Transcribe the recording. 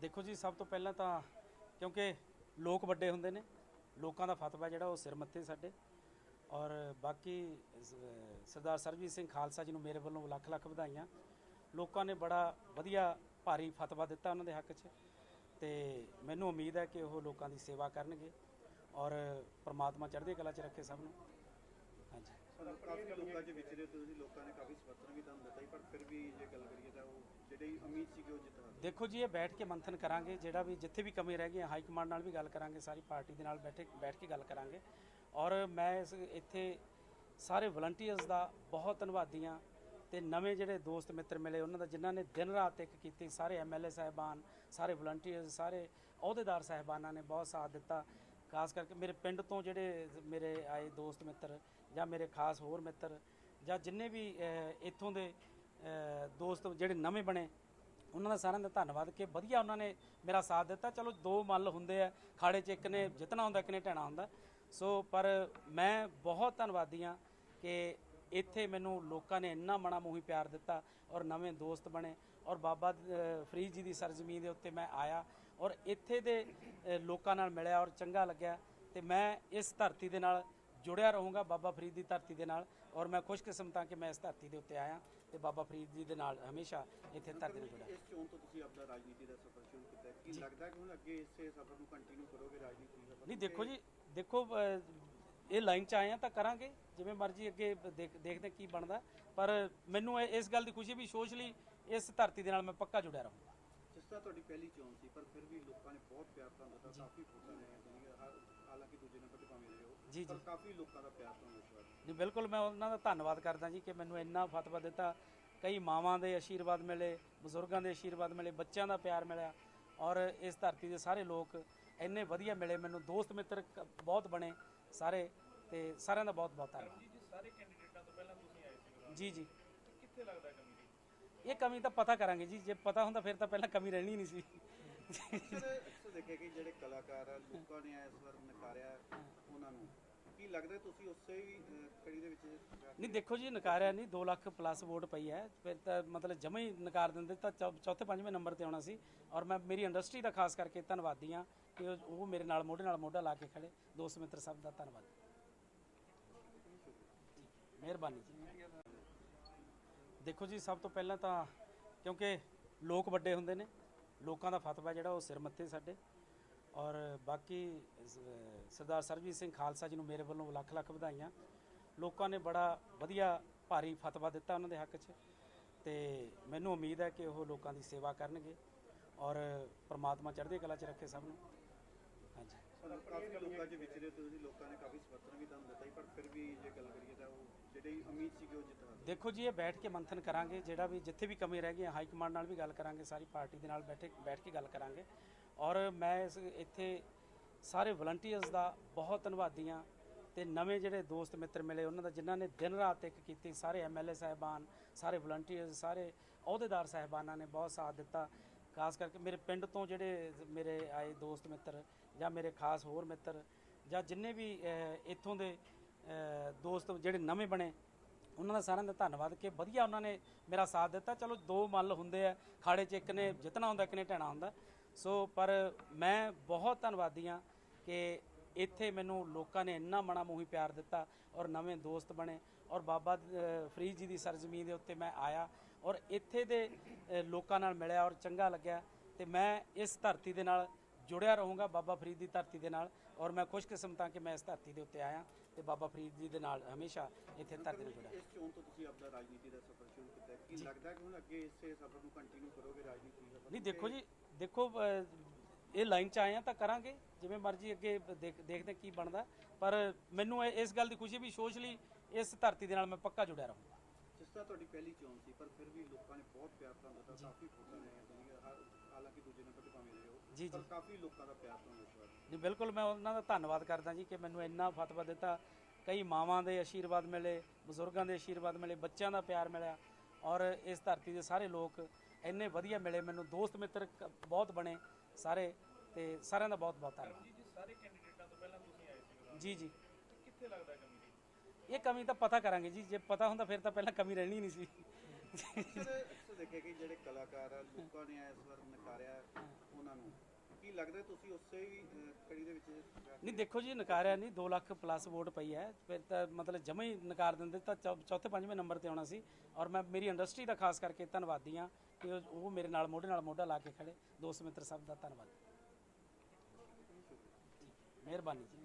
ਦੇਖੋ ਜੀ, ਸਭ ਤੋਂ ਪਹਿਲਾਂ ਤਾਂ ਕਿਉਂਕਿ ਲੋਕ ਵੱਡੇ ਹੁੰਦੇ ਨੇ, ਲੋਕਾਂ ਦਾ ਫਤਵਾ ਜਿਹੜਾ ਉਹ ਸਿਰ ਮੱਥੇ ਸਾਡੇ। ਔਰ ਬਾਕੀ ਸਰਦਾਰ ਸਰਬਜੀਤ ਸਿੰਘ ਖਾਲਸਾ ਜੀ ਨੂੰ ਮੇਰੇ ਵੱਲੋਂ ਲੱਖ ਲੱਖ ਵਧਾਈਆਂ। ਲੋਕਾਂ ਨੇ ਬੜਾ ਵਧੀਆ, ਭਾਰੀ ਫਤਵਾ ਦਿੱਤਾ ਉਹਨਾਂ ਦੇ ਹੱਕ 'ਚ। ਤੇ ਮੈਨੂੰ ਉਮੀਦ ਹੈ ਕਿ ਉਹ ਲੋਕਾਂ ਦੀ ਸੇਵਾ ਕਰਨਗੇ। ਔਰ ਪ੍ਰਮਾਤਮਾ ਚੜ੍ਹਦੀ ਕਲਾ 'ਚ ਰੱਖੇ ਸਭ ਨੂੰ। ਪਰ ਕਾਫੀ ਲੋਕਾਂ ਦੇ ਵਿਚਰੇ ਤੁਸੀਂ ਲੋਕਾਂ ਨੇ ਕਾਫੀ ਸਮਰਥਨ ਵੀ ਤੁਹਾਨੂੰ ਦਿੱਤਾ ਹੀ ਪਰ ਫਿਰ ਵੀ ਜੇ ਗੱਲ ਕਰੀਏ ਤਾਂ ਉਹ ਜਿਹੜੀ ਉਮੀਦ ਸੀ ਕਿ ਉਹ ਜਿੱਤ ਦੇਖੋ ਜੀ, ਇਹ ਬੈਠ ਕੇ ਮੰਥਨ ਕਰਾਂਗੇ, ਜਿਹੜਾ ਵੀ ਜਿੱਥੇ ਵੀ ਕਮੀ ਰਹਿ ਗਈ, ਹਾਈ ਕਮਾਂਡ ਨਾਲ ਵੀ ਗੱਲ ਕਰਾਂਗੇ, ਸਾਰੀ ਪਾਰਟੀ ਦੇ ਨਾਲ ਬੈਠੇ, ਬੈਠ ਕੇ ਗੱਲ ਕਰਾਂਗੇ। ਔਰ ਮੈਂ ਇੱਥੇ ਸਾਰੇ ਵਲੰਟੀਅਰਸ ਦਾ ਬਹੁਤ ਧੰਨਵਾਦੀ ਹਾਂ ਤੇ ਨਵੇਂ ਜਿਹੜੇ ਦੋਸਤ ਮਿੱਤਰ ਮਿਲੇ, ਉਹਨਾਂ ਦਾ ਜਿਨ੍ਹਾਂ ਨੇ ਦਿਨ ਰਾਤ ਇੱਕ ਕੀਤੀ, ਸਾਰੇ ਐਮਐਲਏ ਸਾਹਿਬਾਨ, ਸਾਰੇ ਵਲੰਟੀਅਰਸ ਸਾਰੇ ਅਹੁਦੇਦਾਰ ਸਾਹਿਬਾਨਾਂ ਨੇ ਬਹੁਤ ਸਾਥ ਦਿੱਤਾ। ਖਾਸ ਕਰਕੇ ਮੇਰੇ ਪਿੰਡ ਤੋਂ ਜਿਹੜੇ ਮੇਰੇ ਆਏ ਦੋਸਤ ਮਿੱਤਰ ਜਾਂ ਮੇਰੇ ਖਾਸ ਹੋਰ ਮਿੱਤਰ ਜਾਂ ਜਿੰਨੇ ਵੀ ਇੱਥੋਂ ਦੇ ਦੋਸਤ ਜਿਹੜੇ ਨਵੇਂ ਬਣੇ, ਉਹਨਾਂ ਦਾ ਸਾਰਿਆਂ ਦਾ ਧੰਨਵਾਦ ਕਿ ਵਧੀਆ ਉਹਨਾਂ ਨੇ ਮੇਰਾ ਸਾਥ ਦਿੱਤਾ। ਚਲੋ ਦੋ ਮੱਲ ਹੁੰਦੇ ਆ, ਖਾੜੇ 'ਚ ਇੱਕ ਨੇ ਜਿੱਤਣਾ ਹੁੰਦਾ, ਇੱਕ ਨੇ ਢਹਿਣਾ ਹੁੰਦਾ। ਸੋ, ਪਰ ਮੈਂ ਬਹੁਤ ਧੰਨਵਾਦੀ ਹਾਂ ਕਿ ਇੱਥੇ ਮੈਨੂੰ ਲੋਕਾਂ ਨੇ ਇੰਨਾ ਮਣਾ ਮੂੰਹੀ ਪਿਆਰ ਦਿੱਤਾ ਔਰ ਨਵੇਂ ਦੋਸਤ ਬਣੇ ਔਰ ਬਾਬਾ ਫਰੀਦ ਜੀ ਦੀ ਸਰਜ਼ਮੀਨ ਦੇ ਉੱਤੇ ਮੈਂ ਆਇਆ। ਔਰ ਇੱਥੇ ਦੇ ਲੋਕਾਂ ਨਾਲ ਮਿਲਿਆ ਔਰ ਚੰਗਾ ਲੱਗਿਆ ਤੇ ਮੈਂ ਇਸ ਧਰਤੀ ਦੇ ਨਾਲ ਜੁੜਿਆ ਰਹੂੰਗਾ ਬਾਬਾ ਫਰੀਦ ਦੀ ਧਰਤੀ ਦੇ ਨਾਲ ਔਰ ਮੈਂ ਖੁਸ਼ਕਿਸਮਤ ਹਾਂ ਕਿ ਮੈਂ ਇਸ ਧਰਤੀ ਦੇ ਉੱਤੇ ਆਇਆ ਤੇ ਬਾਬਾ ਫਰੀਦ ਜੀ ਦੇ ਨਾਲ ਹਮੇਸ਼ਾ ਇੱਥੇ ਧਰਤੀ ਨਾਲ ਜੁੜਿਆ। ਇਸ ਚੋਣ ਤੋਂ ਤੁਸੀਂ ਆਪਣਾ ਰਾਜਨੀਤੀ ਦਾ ਸਫ਼ਰ ਸ਼ੁਰੂ ਕੀਤਾ ਹੈ। ਕੀ ਲੱਗਦਾ ਕਿ ਹੁਣ ਅੱਗੇ ਇਸੇ ਸਫ਼ਰ ਨੂੰ ਕੰਟੀਨਿਊ ਕਰੋਗੇ ਰਾਜਨੀਤੀ ਸਫ਼ਰ? ਨਹੀਂ ਦੇਖੋ ਜੀ ਦੇਖੋ ਇਹ ਲਾਈਨ 'ਚ ਆਏ ਆ ਤਾਂ ਕਰਾਂਗੇ ਜਿਵੇਂ ਮਰਜ਼ੀ ਅੱਗੇ ਦੇਖ- ਦੇਖਦੇ ਕੀ ਬਣਦਾ। ਪਰ ਮੈਨੂੰ ਇਸ ਗੱਲ ਦੀ ਖੁਸ਼ੀ ਵੀ ਸੋਸ਼ਲੀ ਇਸ ਧਰਤੀ ਦੇ ਨਾਲ ਮੈਂ ਪੱਕਾ ਜੁੜਿਆ ਰਹੂੰਗਾ। ਤਰ੍ਹਾਂ ਤੁਹਾਡੀ ਪਹਿਲੀ ਚੋਣ ਸੀ ਪਰ ਫਿਰ ਵੀ ਲੋਕਾਂ ਨੇ ਬਹੁਤ ਪਿਆਰ ਤੁਹਾਨੂੰ ਦਿੱਤਾ ਕਾਫੀ ਫੋਟੋ ਨੇ ਜਿਹੜੀਆਂ ਹਰ- ਹਾਲਾਂਕਿ ਦੂਜੇ ਨੰਬਰ ਤੇ ਭਾਵੇਂ ਰਹੇ ਹੋ ਜੀ ਪਰ ਜੀ ਕਾਫੀ ਲੋਕਾਂ ਦਾ ਪਿਆਰ ਤੁਹਾਨੂੰ ਇਸ ਵਾਰ। ਜੀ ਬਿਲਕੁਲ ਮੈਂ ਉਹਨਾਂ ਦਾ ਧੰਨਵਾਦ ਕਰਦਾ ਜੀ ਕਿ ਮੈਨੂੰ ਇੰਨਾ ਫਤਵਾ ਦਿੱਤਾ। ਕਈ ਮਾਵਾਂ ਦੇ ਆਸ਼ੀਰਵਾਦ ਮਿਲੇ ਬਜ਼ੁਰਗਾਂ ਦੇ ਆਸ਼ੀਰਵਾਦ ਮਿਲੇ ਬੱਚਿਆਂ ਦਾ ਪਿਆਰ ਮਿਲਿਆ ਔਰ ਇਸ ਧਰਤੀ ਦੇ ਸਾਰੇ ਲੋਕ ਇੰਨੇ ਵਧੀਆ ਮਿਲੇ ਮੈਨੂੰ ਦੋਸਤ ਮਿੱਤਰ ਕ- ਬਹੁਤ ਬਣੇ ਸਾਰੇ ਤੇ ਸਾਰਿਆਂ ਦਾ ਬਹੁਤ ਬਹੁਤ ਧੰਨਵਾਦ। ਜੀ ਸਾਰੇ ਕੈਂਡੀਡੇਟਾਂ ਤੋਂ ਪਹਿਲਾਂ ਤੁਸੀਂ ਆਏ ਸੀ। ਜੀ ਜੀ। ਕਿੱਥੇ ਲੱਗਦਾ ਕਮੀ? ਦੀ ਇਹ ਕਮੀ ਤਾਂ ਪਤਾ ਕਰਾਂਗੇ ਜੀ ਜੇ ਪਤਾ ਹੁੰਦਾ ਫਿਰ ਤਾਂ ਪਹਿਲਾਂ ਕਮੀ ਰਹਿਣੀ ਨਹੀਂ ਸੀ। ਅਕਸਰ ਅਕਸਰ ਦੇਖਿਆ ਕਿ ਜਿਹੜੇ ਕਲਾਕਾਰ ਆ ਲੋਕਾਂ ਨੇ ਇਸ ਵਾਰ ਨਕਾਰਿਆ ਉਹਨਾਂ ਨੂੰ। ਕੀ ਲੱਗਦਾ ਤੁਸੀਂ ਉਸੇ ਹੀ ਅਹ, ਕੜੀ ਦੇ ਵਿੱਚ ਜਾ ਕੇ- ਨਹੀਂ ਦੇਖੋ ਜੀ ਨਕਾਰਿਆ ਨਹੀਂ 2 ਲੱਖ ਪਲੱਸ ਵੋਟ ਪਈ ਹੈ। ਫਿਰ ਤਾਂ ਮਤਲਬ ਜਮਾ ਹੀ ਨਕਾਰ ਦਿੰਦੇ ਤਾਂ ਚੌਥੇ ਪੰਜਵੇਂ ਨੰਬਰ ਤੇ ਆਉਣਾ ਸੀ। ਔਰ ਮੈਂ ਮੇਰੀ ਇੰਡਸਟਰੀ ਦਾ ਖਾਸ ਕਰਕੇ ਧੰਨਵਾਦੀ ਹਾਂ ਕਿ ਉਹ ਮੇਰੇ ਨਾਲ ਮੋਢੇ ਨਾਲ ਮੋਢਾ ਲਾ ਕੇ ਖੜੇ। ਦੋਸਤ ਮਿੱਤਰ ਸਭ ਦਾ ਧੰਨਵਾਦ। ਮਿਹਰਬਾਨੀ ਜੀ। ਦੇਖੋ ਜੀ, ਸਭ ਤੋਂ ਪਹਿਲਾਂ ਤਾਂ ਕਿਉਂਕਿ ਲੋਕ ਵੱਡੇ ਹੁੰਦੇ ਨੇ, ਲੋਕਾਂ ਦਾ ਫਤਵਾ ਜਿਹੜਾ ਉਹ ਸਿਰ ਮੱਥੇ ਸਾਡੇ। ਔਰ ਬਾਕੀ ਸਰਦਾਰ ਸਰਬਜੀਤ ਸਿੰਘ ਖਾਲਸਾ ਜੀ ਨੂੰ ਮੇਰੇ ਵੱਲੋਂ ਲੱਖ ਲੱਖ ਵਧਾਈਆਂ। ਲੋਕਾਂ ਨੇ ਬੜਾ ਵਧੀਆ ਭਾਰੀ ਫਤਵਾ ਦਿੱਤਾ ਉਹਨਾਂ ਦੇ ਹੱਕ 'ਚ। ਤੇ ਮੈਨੂੰ ਉਮੀਦ ਹੈ ਕਿ ਉਹ ਲੋਕਾਂ ਦੀ ਸੇਵਾ ਕਰਨਗੇ ਔਰ ਪ੍ਰਮਾਤਮਾ ਚੜ੍ਹਦੀ ਕਲਾ 'ਚ ਰੱਖੇ ਸਭ ਨੂੰ। ਕਾਫੀ ਲੋਕਾਂ ਦੇ ਵਿਚਰੇ ਤੁਸੀਂ ਲੋਕਾਂ ਨੇ ਕਾਫੀ ਸਮਰਥਨ ਵੀ ਤੁਹਾਨੂੰ ਦਿੱਤਾ ਹੀ, ਪਰ ਫਿਰ ਵੀ ਜੇ ਗੱਲ ਕਰੀਏ ਤਾਂ ਉਹ ਜਿਹੜੀ ਉਮੀਦ ਸੀ ਕਿ ਉਹ ਜਿੱਤ ਦੇਖੋ ਜੀ, ਇਹ ਬੈਠ ਕੇ ਮੰਥਨ ਕਰਾਂਗੇ, ਜਿਹੜਾ ਵੀ ਜਿੱਥੇ ਵੀ ਕਮੀ ਰਹਿ ਗਈ ਹਾਈ ਕਮਾਂਡ ਨਾਲ ਵੀ ਗੱਲ ਕਰਾਂਗੇ, ਸਾਰੀ ਪਾਰਟੀ ਦੇ ਨਾਲ ਬੈਠੇ, ਬੈਠ ਕੇ ਗੱਲ ਕਰਾਂਗੇ। ਔਰ ਮੈਂ ਇਸ, ਇੱਥੇ ਸਾਰੇ ਵਲੰਟੀਅਰਸ ਦਾ ਬਹੁਤ ਧੰਨਵਾਦੀ ਹਾਂ ਤੇ ਨਵੇਂ ਜਿਹੜੇ ਦੋਸਤ ਮਿੱਤਰ ਮਿਲੇ, ਉਹਨਾਂ ਦਾ ਜਿਨ੍ਹਾਂ ਨੇ ਦਿਨ ਰਾਤ ਇੱਕ ਕੀਤੀ, ਸਾਰੇ ਐਮਐਲਏ ਸਾਹਿਬਾਨ, ਸਾਰੇ ਵਲੰਟੀਅਰਸ ਸਾਰੇ ਅਹੁਦੇਦਾਰ ਸਾਹਿਬਾਨਾਂ ਨੇ ਬਹੁਤ ਸਾਥ ਦਿੱਤਾ। ਖਾਸ ਕਰਕੇ ਮੇਰੇ ਪਿੰਡ ਤੋਂ ਜਿਹੜੇ ਮੇਰੇ ਆਏ ਦੋਸਤ ਮਿੱਤਰ ਜਾਂ ਮੇਰੇ ਖਾਸ ਹੋਰ ਮਿੱਤਰ ਜਾਂ ਜਿੰਨੇ ਵੀ ਇੱਥੋਂ ਦੇ ਦੋਸਤ ਜਿਹੜੇ ਨਵੇਂ ਬਣੇ, ਉਹਨਾਂ ਦਾ ਸਾਰਿਆਂ ਦਾ ਧੰਨਵਾਦ ਕਿ ਵਧੀਆ ਉਹਨਾਂ ਨੇ ਮੇਰਾ ਸਾਥ ਦਿੱਤਾ। ਚਲੋ ਦੋ ਮੱਲ ਹੁੰਦੇ ਆ, ਖਾੜੇ 'ਚ ਇੱਕ ਨੇ ਜਿੱਤਣਾ ਹੁੰਦਾ, ਇੱਕ ਨੇ ਢਹਿਣਾ ਹੁੰਦਾ। ਸੋ, ਪਰ ਮੈਂ ਬਹੁਤ ਧੰਨਵਾਦੀ ਹਾਂ ਕਿ ਇੱਥੇ ਮੈਨੂੰ ਲੋਕਾਂ ਨੇ ਇੰਨਾ ਮਣਾ ਮੂੰਹੀ ਪਿਆਰ ਦਿੱਤਾ ਔਰ ਨਵੇਂ ਦੋਸਤ ਬਣੇ ਔਰ ਬਾਬਾ ਫਰੀਦ ਜੀ ਦੀ ਸਰਜ਼ਮੀਨ ਦੇ ਉੱਤੇ ਮੈਂ ਆਇਆ। ਔਰ ਇੱਥੇ ਦੇ ਲੋਕਾਂ ਨਾਲ ਮਿਲਿਆ ਔਰ ਚੰਗਾ ਲੱਗਿਆ ਤੇ ਮੈਂ ਇਸ ਧਰਤੀ ਦੇ ਨਾਲ ਜੁੜਿਆ ਰਹੂੰਗਾ ਬਾਬਾ ਫਰੀਦ ਦੀ ਧਰਤੀ ਦੇ ਨਾਲ ਔਰ ਮੈਂ ਖੁਸ਼ਕਿਸਮਤ ਹਾਂ ਕਿ ਮੈਂ ਇਸ ਧਰਤੀ ਦੇ ਉੱਤੇ ਆਇਆ ਤੇ ਬਾਬਾ ਫਰੀਦ ਜੀ ਦੇ ਨਾਲ ਹਮੇਸ਼ਾ ਇੱਥੇ ਧਰਤੀ ਨਾਲ ਜੁੜਿਆ। ਇਸ ਚੋਣ ਤੋਂ ਤੁਸੀਂ ਆਪਣਾ ਰਾਜਨੀਤੀ ਦਾ ਸਫ਼ਰ ਸ਼ੁਰੂ ਕੀਤਾ। ਕੀ ਲੱਗਦਾ ਕਿ ਹੁਣ ਅੱਗੇ ਇਸੇ ਸਫ਼ਰ ਨੂੰ ਕੰਟੀਨਿਊ ਕਰੋਗੇ ਰਾਜਨੀਤੀ ਸਫ਼ਰ? ਨਹੀਂ ਦੇਖੋ ਜੀ ਦੇਖੋ ਇਹ ਲਾਈਨ 'ਚ ਆਏ ਆ ਤਾਂ ਕਰਾਂਗੇ ਜਿਵੇਂ ਮਰਜ਼ੀ ਅੱਗੇ ਦੇਖ- ਦੇਖਦੇ ਕੀ ਬਣਦਾ। ਪਰ ਮੈਨੂੰ ਇਸ ਗੱਲ ਦੀ ਖੁਸ਼ੀ ਵੀ ਸੋਸ਼ਲੀ ਇਸ ਧਰਤੀ ਦੇ ਨਾਲ ਮੈਂ ਪੱਕਾ ਜੁੜਿਆ ਰਹੂੰਗਾ। ਤਰ੍ਹਾਂ ਤੁਹਾਡੀ ਪਹਿਲੀ ਚੋਣ ਸੀ ਪਰ ਫਿਰ ਵੀ ਲੋਕਾਂ ਨੇ ਬਹੁਤ ਪਿਆਰ ਤੁਹਾਨੂੰ ਦਿੱਤਾ ਕਾਫੀ ਫੋਟੋ ਨੇ ਹਾਲਾਂਕਿ ਦੂਜੇ ਨੰਬਰ ਤੇ ਭਾਵੇਂ ਰਹੇ ਹੋ ਜੀ ਪਰ ਜੀ ਕਾਫੀ ਲੋਕਾਂ ਦਾ ਪਿਆਰ ਤੁਹਾਨੂੰ ਵਾਰ। ਜੀ ਬਿਲਕੁਲ ਮੈਂ ਉਹਨਾਂ ਦਾ ਧੰਨਵਾਦ ਕਰਦਾ ਜੀ ਕਿ ਮੈਨੂੰ ਇੰਨਾ ਫਤਵਾ ਦਿੱਤਾ। ਕਈ ਮਾਵਾਂ ਦੇ ਆਸ਼ੀਰਵਾਦ ਮਿਲੇ ਬਜ਼ੁਰਗਾਂ ਦੇ ਆਸ਼ੀਰਵਾਦ ਮਿਲੇ ਬੱਚਿਆਂ ਦਾ ਪਿਆਰ ਮਿਲਿਆ ਔਰ ਇਸ ਧਰਤੀ ਦੇ ਸਾਰੇ ਲੋਕ ਇੰਨੇ ਵਧੀਆ ਮਿਲੇ ਮੈਨੂੰ ਦੋਸਤ ਮਿੱਤਰ ਬਹੁਤ ਬਣੇ ਸਾਰੇ ਤੇ ਸਾਰਿਆਂ ਦਾ ਬਹੁਤ ਬਹੁਤ ਧੰਨਵਾਦ। ਜੀ ਸਾਰੇ ਕੈਂਡੀਡੇਟਾਂ ਤੋਂ ਪਹਿਲਾਂ ਤੁਸੀਂ ਆਏ ਸੀ। ਜੀ ਜੀ। ਕਿੱਥੇ ਲੱਗਦਾ ਕਮੀ? ਦੀ ਇਹ ਕਮੀ ਤਾਂ ਪਤਾ ਕਰਾਂਗੇ ਜੀ ਜੇ ਪਤਾ ਹੁੰਦਾ ਫਿਰ ਤਾਂ ਪਹਿਲਾਂ ਕਮੀ ਰਹਿਣੀ ਨਹੀਂ ਸੀ। ਅਕਸਰ ਅਕਸਰ ਦੇਖਿਆ ਕਿ ਜਿਹੜੇ ਕਲਾਕਾਰ ਆ ਲੋਕਾਂ ਨੇ ਇਸ ਵਾਰ ਨਕਾਰਿਆ ਉਹਨਾਂ ਉਹਨਾਂ ਨੂੰ। ਕੀ ਲੱਗਦਾ ਤੁਸੀਂ ਉਸੇ ਹੀ ਅਹ, ਕੜੀ ਦੇ ਵਿੱਚ ਨਹੀਂ ਦੇਖੋ ਜੀ ਨਕਾਰਿਆ ਨਹੀਂ 2 ਲੱਖ ਪਲੱਸ ਵੋਟ ਪਈ ਹੈ। ਫਿਰ ਤਾਂ ਮਤਲਬ ਜਮਾ ਹੀ ਨਕਾਰ ਦਿੰਦੇ ਤਾਂ ਚੌਥੇ ਪੰਜਵੇਂ ਨੰਬਰ ਤੇ ਆਉਣਾ ਸੀ। ਔਰ ਮੈਂ ਮੇਰੀ ਇੰਡਸਟਰੀ ਦਾ ਖਾਸ ਕਰਕੇ ਧੰਨਵਾਦੀ ਹਾਂ ਕਿ ਉਹ- ਉਹ ਮੇਰੇ ਨਾਲ ਮੋਢੇ ਨਾਲ ਮੋਢਾ ਲਾ ਕੇ ਖੜੇ। ਦੋਸਤ ਮਿੱਤਰ ਸਭ ਦਾ ਧੰਨਵਾਦ। ਮਿਹਰਬਾਨੀ ਜੀ।